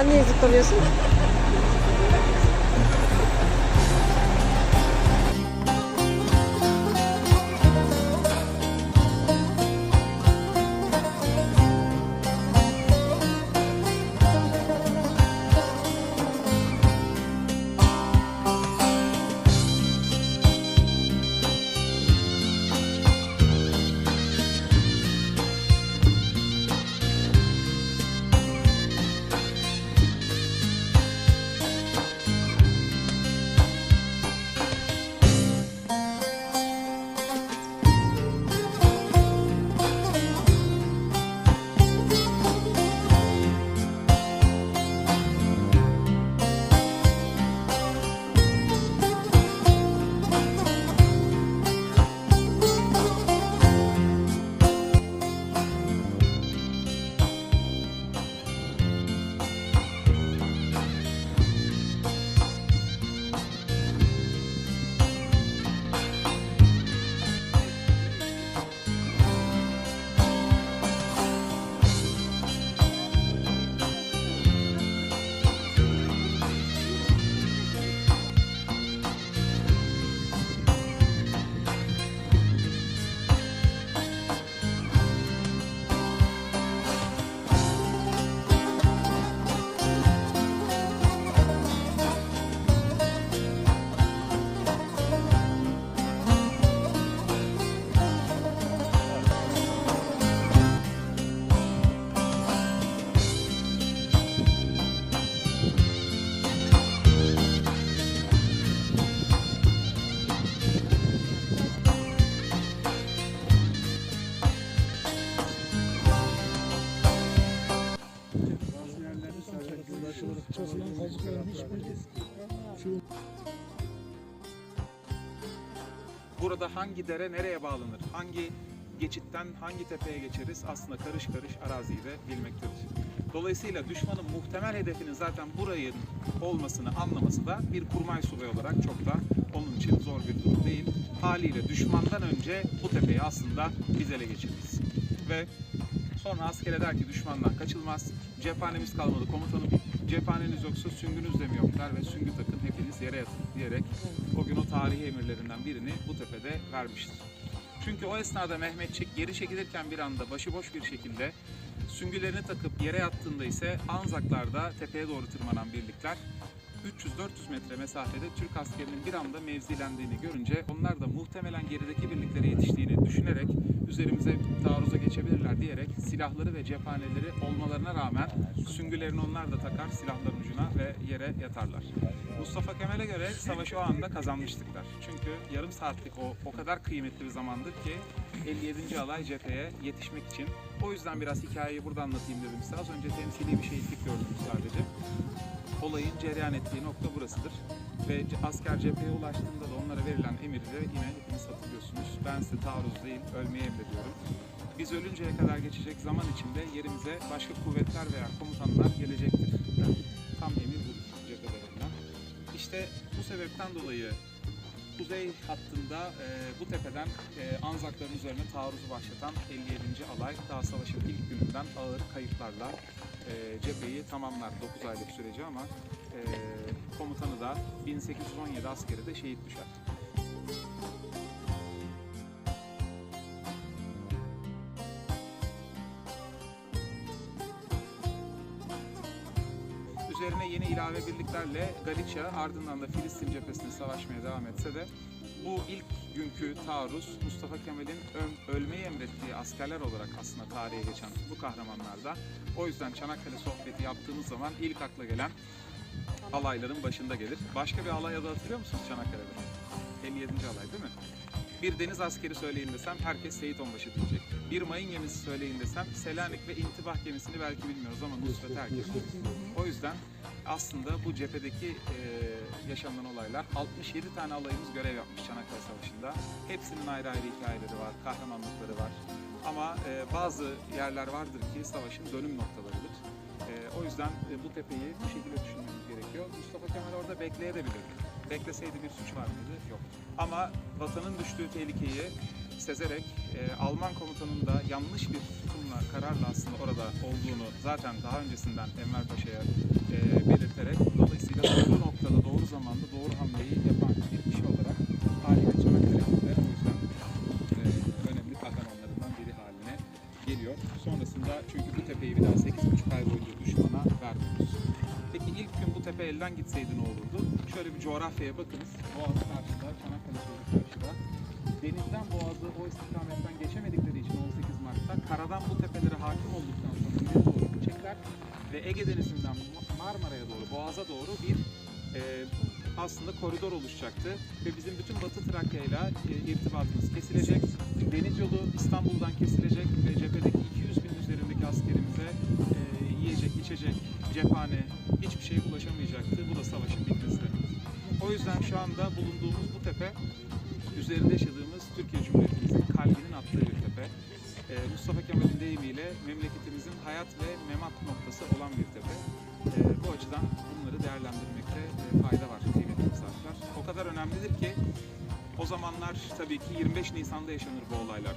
Sen niye zıplamıyorsun? Burada hangi dere nereye bağlanır, hangi geçitten hangi tepeye geçeriz aslında karış karış araziyi de bilmektedir. Dolayısıyla düşmanın muhtemel hedefinin zaten burayın olmasını anlaması da bir kurmay subay olarak çok da onun için zor bir durum değil. Haliyle düşmandan önce bu tepeyi aslında biz ele geçiririz. Ve sonra askere der ki düşmandan kaçılmaz, cephanemiz kalmadı komutanım, cephaneniz yoksa süngünüz de mi yok ve süngü takın hepiniz yere yatın diyerek o gün o tarihi emirlerinden birini bu tepede vermiştir. Çünkü o esnada Mehmetçik geri çekilirken bir anda başıboş bir şekilde süngülerini takıp yere yattığında ise Anzaklar'da tepeye doğru tırmanan birlikler 300-400 metre mesafede Türk askerinin bir anda mevzilendiğini görünce onlar da muhtemelen gerideki birliklere yetiştiğini düşünerek üzerimize taarruza geçebilirler diyerek silahları ve cephaneleri olmalarına rağmen süngülerini onlar da takar silahların ucuna ve yere yatarlar. Mustafa Kemal'e göre savaşı o anda kazanmıştık der. Çünkü yarım saatlik o o kadar kıymetli bir zamandır ki 57. alay cepheye yetişmek için. O yüzden biraz hikayeyi burada anlatayım dedim size. Az önce temsili bir şehitlik gördünüz sadece olayın cereyan ettiği nokta burasıdır. Ve asker cepheye ulaştığında da onlara verilen emirde yine hepiniz hatırlıyorsunuz. Ben size taarruz değil, ölmeye emrediyorum. Biz ölünceye kadar geçecek zaman içinde yerimize başka kuvvetler veya komutanlar gelecektir. Tam emir budur. İşte bu sebepten dolayı kuzey hattında e, bu tepeden e, Anzakların üzerine taarruzu başlatan 57. alay daha savaşın ilk gününden ağır kayıplarla e, cepheyi tamamlar 9 aylık süreci ama e, komutanı da 1817 askeri de şehit düşer. Üzerine yeni ilave birliklerle Galicia ardından da Filistin cephesine savaşmaya devam etse de bu ilk günkü taarruz Mustafa Kemal'in ölmeyi emrettiği askerler olarak aslında tarihe geçen bu kahramanlarda. O yüzden Çanakkale sohbeti yaptığımız zaman ilk akla gelen alayların başında gelir. Başka bir alay adı hatırlıyor musunuz Çanakkale'de? 57. alay değil mi? Bir deniz askeri söyleyin desem herkes Seyit Onbaşı diyecek. Bir mayın gemisi söyleyin desem Selanik ve İntibah gemisini belki bilmiyoruz ama Nusret herkes. O yüzden aslında bu cephedeki e, yaşanan olaylar 67 tane alayımız görev yapmış Çanakkale Savaşı'nda. Hepsinin ayrı ayrı hikayeleri var, kahramanlıkları var. Ama e, bazı yerler vardır ki savaşın dönüm noktalarıdır. E, o yüzden e, bu tepeyi bu şekilde düşünmemiz gerekiyor. Mustafa Kemal orada bekleyebilirdi. Bekleseydi bir suç var mıydı? Yok. Ama vatanın düştüğü tehlikeyi sezerek e, Alman komutanın da yanlış bir tutumla, kararla aslında orada olduğunu zaten daha öncesinden Enver Paşa'ya e, belirterek dolayısıyla doğru noktada, doğru zamanda doğru hamleyi yapan bir kişi olarak haliyle Çanakkale'de o yüzden e, önemli kahramanlarından biri haline geliyor. Sonrasında çünkü bu tepeyi bir daha 8,5 ay boyunca düşmana vermiyoruz. Peki ilk gün bu tepe elden gitseydi ne olurdu? Şöyle bir coğrafyaya bakınız. Boğaz karşıda, Çanakkale Çölü karşıda. Denizden Boğaz'ı o istikametten geçemedikleri için 18 Mart'ta karadan bu tepelere hakim olduktan sonra ileri doğru çeker ve Ege Denizi'nden Marmara'ya doğru, Boğaz'a doğru bir e, aslında koridor oluşacaktı ve bizim bütün Batı Trakya ile irtibatımız kesilecek. Deniz yolu İstanbul'dan kesilecek ve cephedeki 200 bin üzerindeki askerimize e, yiyecek, içecek, cephane hiçbir şeye ulaşamayacaktı. Bu da savaşın bitmesi demek. O yüzden şu anda bulunduğumuz bu tepe üzerinde yaşadığımız Türkiye Cumhuriyetimizin kalbinin attığı bir tepe. Ee, Mustafa Kemal'in deyimiyle memleketimizin hayat ve memat noktası olan bir tepe. Ee, bu açıdan bunları değerlendirmekte e, fayda var kıymetli misafirler. O kadar önemlidir ki o zamanlar tabii ki 25 Nisan'da yaşanır bu olaylar.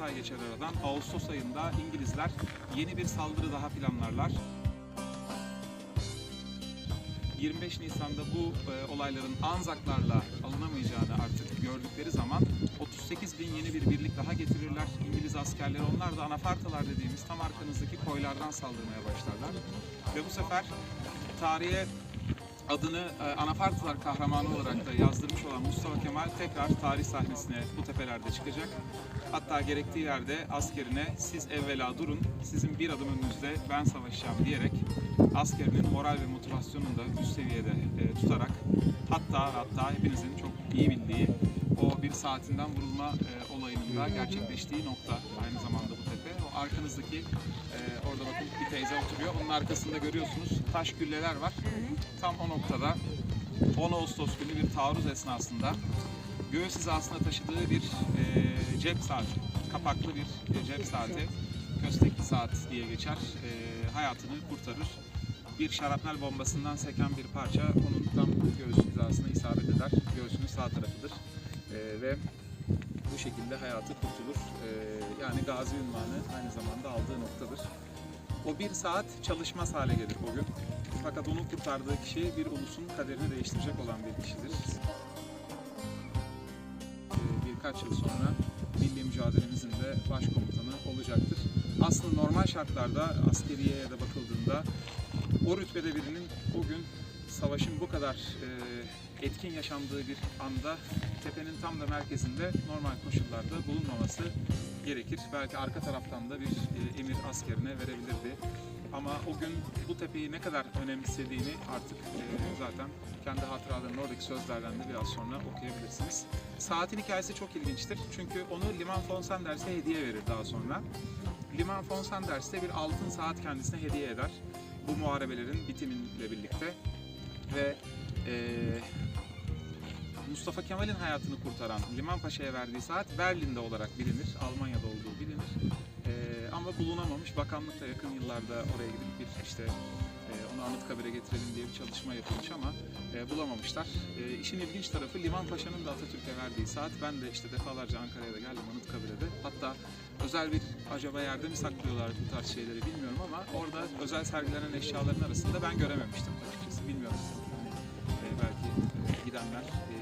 3-4 ay geçer aradan. Ağustos ayında İngilizler yeni bir saldırı daha planlarlar. 25 Nisan'da bu e, olayların Anzaklarla alınamayacağını artık gördükleri zaman 38 bin yeni bir birlik daha getirirler. İngiliz askerleri onlar da anafartalar dediğimiz tam arkanızdaki koylardan saldırmaya başlarlar. Ve bu sefer tarihe adını e, Anafartalar kahramanı olarak da yazdırmış olan Mustafa Kemal tekrar tarih sahnesine bu tepelerde çıkacak. Hatta gerektiği yerde askerine siz evvela durun, sizin bir adım önünüzde ben savaşacağım diyerek askerinin moral ve motivasyonunu da üst seviyede e, tutarak hatta hatta hepinizin çok iyi bildiği o bir saatinden vurulma e, olayının da gerçekleştiği nokta aynı zamanda arkanızdaki e, orada bakın bir teyze oturuyor. Onun arkasında görüyorsunuz taş gülleler var. Tam o noktada 10 Ağustos günü bir taarruz esnasında göğüs hizasına taşıdığı bir e, cep saati, kapaklı bir e, cep saati, köstekli saat diye geçer, e, hayatını kurtarır. Bir şarapnel bombasından seken bir parça onun tam göğüs hizasına isabet eder. Göğsünün sağ tarafıdır. E, ve bu şekilde hayatı kurtulur. E, yani gazi ünvanı aynı zamanda aldığı noktadır. O bir saat çalışmaz hale gelir o gün. Fakat onu kurtardığı kişi bir ulusun kaderini değiştirecek olan bir kişidir. Ee, Birkaç yıl sonra milli mücadelemizin de başkomutanı olacaktır. Aslında normal şartlarda askeriyeye de bakıldığında o rütbede birinin o gün savaşın bu kadar e, etkin yaşandığı bir anda tepenin tam da merkezinde normal koşullarda bulunmaması gerekir. Belki arka taraftan da bir e, emir askerine verebilirdi. Ama o gün bu tepeyi ne kadar önemsediğini artık e, zaten kendi hatıralarının oradaki sözlerden de biraz sonra okuyabilirsiniz. Saatin hikayesi çok ilginçtir. Çünkü onu Liman von Sanders'e hediye verir daha sonra. Liman von Sanders de bir altın saat kendisine hediye eder. Bu muharebelerin bitiminle birlikte. Ve e, Mustafa Kemal'in hayatını kurtaran Liman Paşa'ya verdiği saat Berlin'de olarak bilinir. Almanya'da olduğu bilinir. Ee, ama bulunamamış. Bakanlık da yakın yıllarda oraya gidip bir işte e, onu Anıtkabir'e getirelim diye bir çalışma yapılmış ama e, bulamamışlar. E, işin ilginç tarafı Liman Paşa'nın da Atatürk'e verdiği saat. Ben de işte defalarca Ankara'ya da geldim Anıtkabir'e de. Hatta özel bir acaba yerde mi saklıyorlar bu tarz şeyleri bilmiyorum ama orada özel sergilenen eşyaların arasında ben görememiştim açıkçası. Bilmiyorum hani, e, belki e, gidenler e,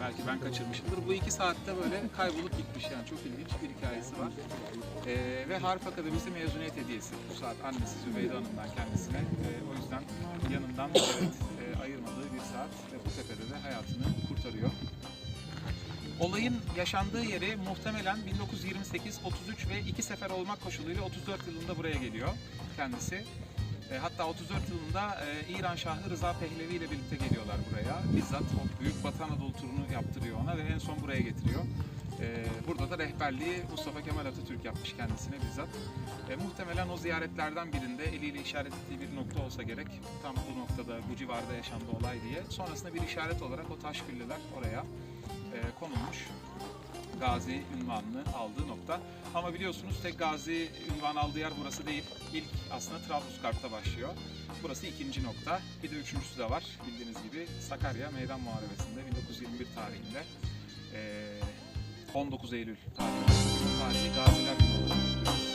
belki ben kaçırmışımdır. Bu iki saatte böyle kaybolup gitmiş yani çok ilginç bir hikayesi var. Ee, ve Harp Akademisi mezuniyet hediyesi bu saat annesi Zübeyde Hanım'dan kendisine. Ee, o yüzden yanından evet, e, ayırmadığı bir saat ve bu tepede de hayatını kurtarıyor. Olayın yaşandığı yeri muhtemelen 1928, 33 ve iki sefer olmak koşuluyla 34 yılında buraya geliyor kendisi. E, hatta 34 yılında e, İran Şahı Rıza Pehlevi ile birlikte geliyorlar buraya. Bizzat o Büyük Batı Anadolu turunu yaptırıyor ona ve en son buraya getiriyor. E, burada da rehberliği Mustafa Kemal Atatürk yapmış kendisine bizzat. E, muhtemelen o ziyaretlerden birinde eliyle işaret ettiği bir nokta olsa gerek. Tam bu noktada, bu civarda yaşandı olay diye. Sonrasında bir işaret olarak o taş gülleler oraya e, konulmuş. Gazi ünvanını aldığı nokta. Ama biliyorsunuz tek Gazi ünvan aldığı yer burası değil. İlk aslında Trablusgarp'ta başlıyor. Burası ikinci nokta. Bir de üçüncüsü de var bildiğiniz gibi Sakarya Meydan Muharebesi'nde 1921 tarihinde eee, 19 Eylül tarihi. Tarihi Gaziler Günü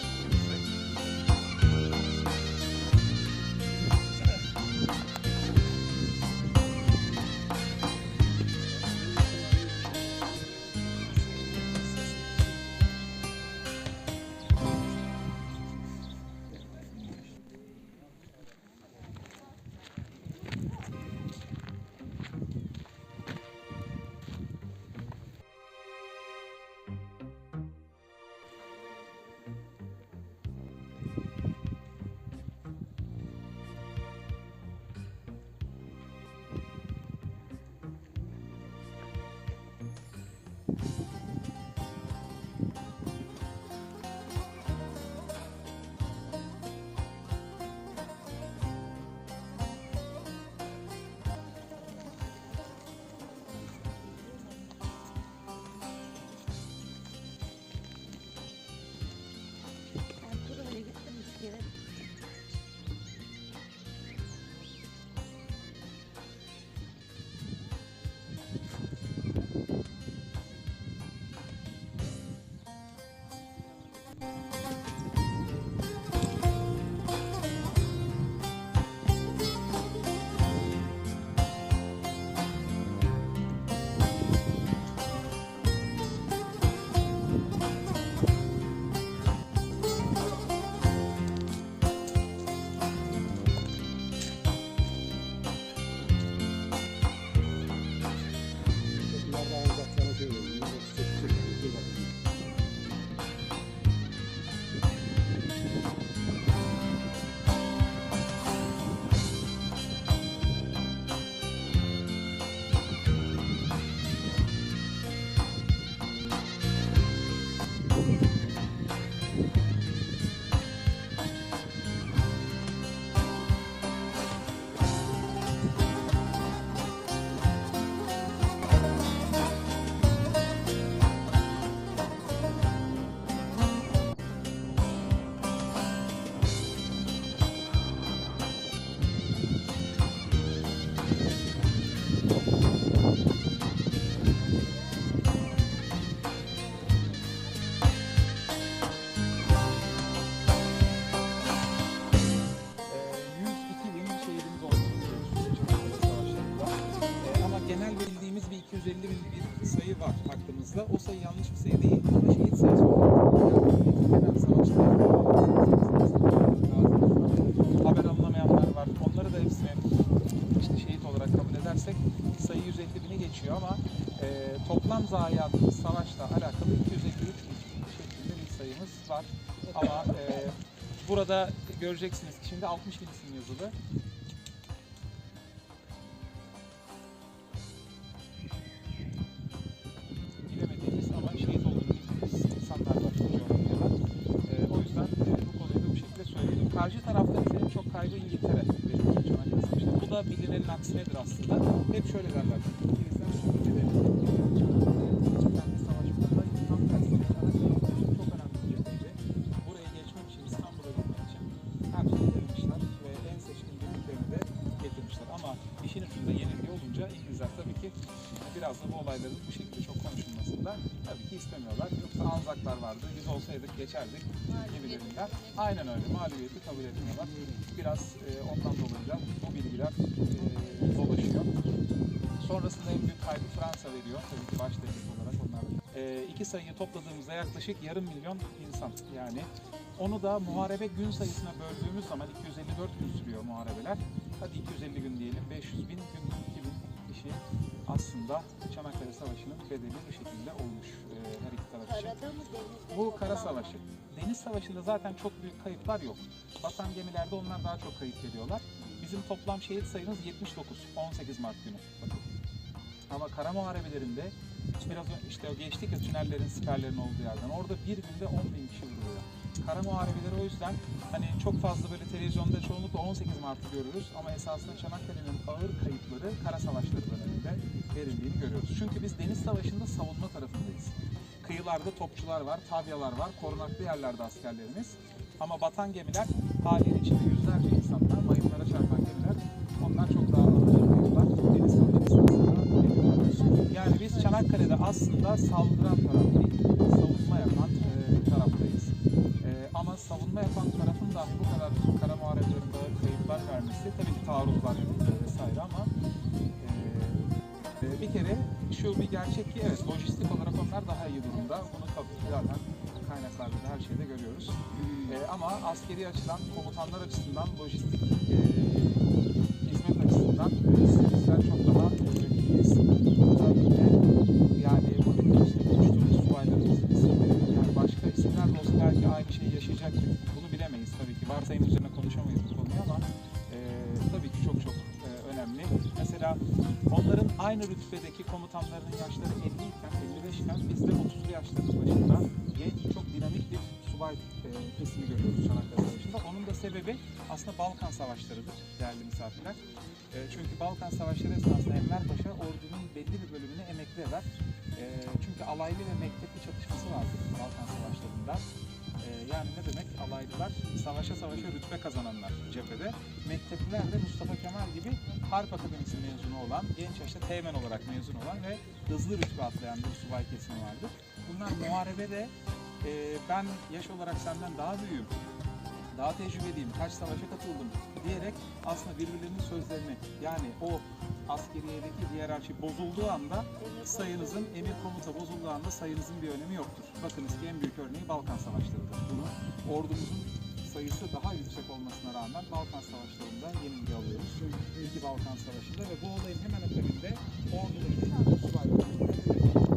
O sayı yanlış bir sayı değil ama şehit sayısı olarak genel savaşta haber alınamayanlar var. Onları da hepsini işte şehit olarak kabul edersek sayı 150 bini geçiyor ama e, toplam zayiatımız savaşla alakalı 253 bin şeklinde bir sayımız var. Ama e, burada göreceksiniz ki şimdi 60 bin isim yazılı. Ve en seçkin birliklerini de getirmişler. Ama işin ucunda yenilgi olunca İngilizler tabii ki biraz da bu olayların bu şekilde çok konuşulmasında tabii ki istemiyorlar. Yoksa Anzaklar vardı, biz olsaydık geçerdik gibilerinden. Aynen öyle, mağlubiyeti kabul etmiyorlar. Biraz e, ondan dolayı da bu bilgiler veriyor. Tabii ki baş devlet olarak onlar. E, iki sayıyı topladığımızda yaklaşık yarım milyon insan yani. Onu da muharebe gün sayısına böldüğümüz zaman 254 gün sürüyor muharebeler. Hadi 250 gün diyelim, 500 bin gün 2000 kişi aslında Çanakkale Savaşı'nın bedeli bu şekilde olmuş e, her iki taraf için. Karada mı denizde? Bu kara savaşı. Deniz savaşında zaten çok büyük kayıplar yok. Batan gemilerde onlar daha çok kayıp veriyorlar. Bizim toplam şehit sayımız 79, 18 Mart günü. Bakın. Ama kara muharebelerinde biraz işte o geçtik ya tünellerin, siperlerin olduğu yerden. Orada bir günde 10 bin kişi vuruluyor. Kara muharebeleri o yüzden hani çok fazla böyle televizyonda çoğunlukla 18 Mart'ı görürüz ama esasında Çanakkale'nin ağır kayıpları kara savaşları döneminde verildiğini görüyoruz. Çünkü biz deniz savaşında savunma tarafındayız. Kıyılarda topçular var, tavyalar var, korunaklı yerlerde askerlerimiz. Ama batan gemiler haliyle içinde aslında saldıran taraf değil, savunma yapan e, taraftayız. E, ama savunma yapan tarafın dahi bu kadar kara muharebelerinde kayıplar vermesi tabii ki taarruzlar yapıldı vesaire ama e, e, bir kere şu bir gerçek ki evet lojistik olarak onlar daha iyi durumda. Bunu tabii zaten kaynaklarda da her şeyde görüyoruz. E, ama askeri açıdan, komutanlar açısından, lojistik e, hizmet açısından e, bizler çok daha aynı rütbedeki komutanlarının yaşları 50 iken, 55 iken biz de 30'lu yaşların başında genç, çok dinamik bir subay e, kesimi görüyoruz Çanakkale Savaşı'nda. Onun da sebebi aslında Balkan Savaşları'dır değerli misafirler. E, çünkü Balkan Savaşları esnasında Enver Paşa ordunun belli bir bölümünü emekli eder. E, çünkü alaylı ve mektepli çatışması vardı Balkan Savaşları'nda. E, yani ne demek? Alaylılar savaşa savaşa rütbe kazananlar cephede. Mektepliler de Mustafa Kemal gibi Harp Akademisi mezunu olan, genç yaşta teğmen olarak mezun olan ve hızlı rütbe atlayan bir subay kesimi vardır. Bunlar muharebede e, ben yaş olarak senden daha büyüğüm, daha tecrübeliyim, kaç savaşa katıldım diyerek aslında birbirlerinin sözlerini yani o askeriyedeki hiyerarşi bozulduğu anda sayınızın, emir komuta bozulduğu anda sayınızın bir önemi yoktur. Bakınız ki en büyük örneği Balkan Savaşları'dır. Bunu ordumuzun sayısı daha yüksek olmasına rağmen Balkan Savaşları'nda yenilgi alıyoruz. İki Balkan Savaşı'nda ve bu olayın hemen akabinde ordudaki subaylarımız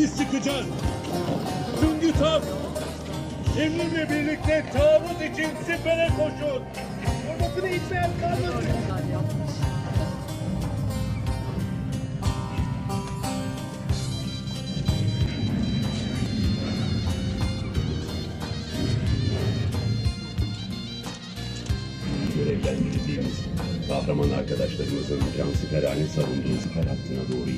biz çıkacağız. Tüm tam emrimle birlikte tabut için sipere koşun. Formasını itmeyen kalmasın. kahraman arkadaşlarımızın cansiperane savunduğu siper hattına doğru